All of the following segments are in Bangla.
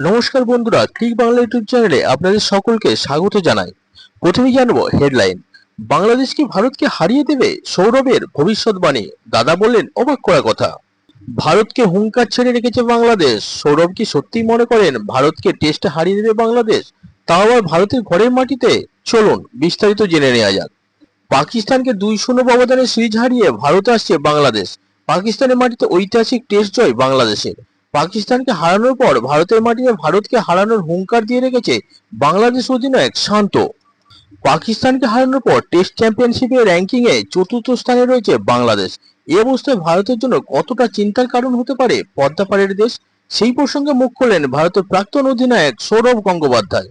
নমস্কার বন্ধুরা ক্লিক বাংলা ইউটিউব চ্যানেলে আপনাদের সকলকে স্বাগত জানাই। প্রথমেই জানব হেডলাইন, বাংলাদেশ কি ভারতকে হারিয়ে দেবে? সৌরভের ভবিষ্যৎবাণী, দাদা বললেন, অবাক করা কথা। ভারতকে হুঙ্কার ছেড়ে রেখেছে বাংলাদেশ, সৌরভ কি সত্যিই মনে করেন ভারতকে টেস্টে হারিয়ে দেবে বাংলাদেশ? তাও আবার ভারতের ঘরের মাটিতে? চলুন, বিস্তারিত জেনে নেওয়া যাক। পাকিস্তানকে দুই শূন্য ব্যবধানে সিরিজ হারিয়ে ভারত আসছে বাংলাদেশ। পাকিস্তানের মাটিতে ঐতিহাসিক টেস্ট জয় বাংলাদেশের। পাকিস্তানকে হারানোর পর ভারতের মাটিতে ভারতকে হারানোর হুঙ্কার দিয়ে রেখেছে বাংলাদেশ অধিনায়ক শান্ত। পাকিস্তানকে হারানোর পর টেস্ট চ্যাম্পিয়নশিপের র্যাঙ্কিংয়ে চতুর্থ স্থানে রয়েছে বাংলাদেশ। এ অবস্থায় ভারতের জন্য কতটা চিন্তার কারণ হতে পারে পদ্মা পাড়ের দেশ? সেই প্রসঙ্গে মুখ করলেন ভারতের প্রাক্তন অধিনায়ক সৌরভ গঙ্গোপাধ্যায়।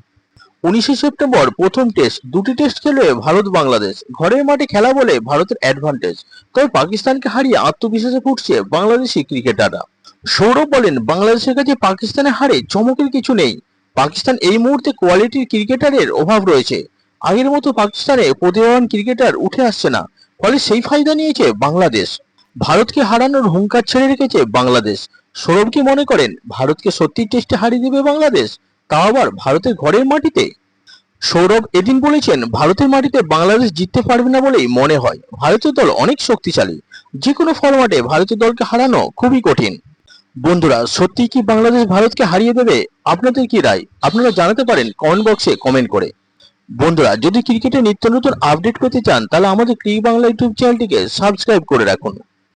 উনিশে সেপ্টেম্বর প্রথম টেস্ট, দুটি টেস্ট খেলবে ভারত বাংলাদেশ। ঘরের মাঠে খেলা বলে ভারতের অ্যাডভান্টেজ তবে পাকিস্তানকে হারিয়ে আত্মবিশ্বাসে ফুটছে বাংলাদেশি ক্রিকেটাররা। সৌরভ বলেন, বাংলাদেশের কাছে পাকিস্তানে হারে চমকের কিছু নেই। পাকিস্তান এই মুহূর্তে কোয়ালিটির ক্রিকেটারের অভাব রয়েছে। আগের মতো পাকিস্তানে প্রতিভাবান ক্রিকেটার উঠে আসছে না। ফলে সেই ফায়দা নিয়েছে বাংলাদেশ। ভারতকে হারানোর হুঙ্কার ছেড়ে রেখেছে বাংলাদেশ। সৌরভ কি মনে করেন, ভারতকে সত্যি টেস্টে হারিয়ে দেবে বাংলাদেশ? তাও আবার ভারতের ঘরের মাটিতে? সৌরভ এদিন বলেছেন, ভারতের মাটিতে বাংলাদেশ জিততে পারবে না বলেই মনে হয়। ভারতীয় দল অনেক শক্তিশালী। যে কোনো ফরম্যাটে ভারতীয় দলকে হারানো খুবই কঠিন। বন্ধুরা, সত্যি কি বাংলাদেশ ভারতকে হারিয়ে দেবে? আপনাদের কি রায়? আপনারা জানাতে পারেন কমেন্ট বক্সে কমেন্ট করে। বন্ধুরা, যদি ক্রিকেটে নিত্য নতুন আপডেট পেতে চান, তাহলে আমাদের ক্রিক বাংলা ইউটিউব চ্যানেলটিকে সাবস্ক্রাইব করে রাখুন।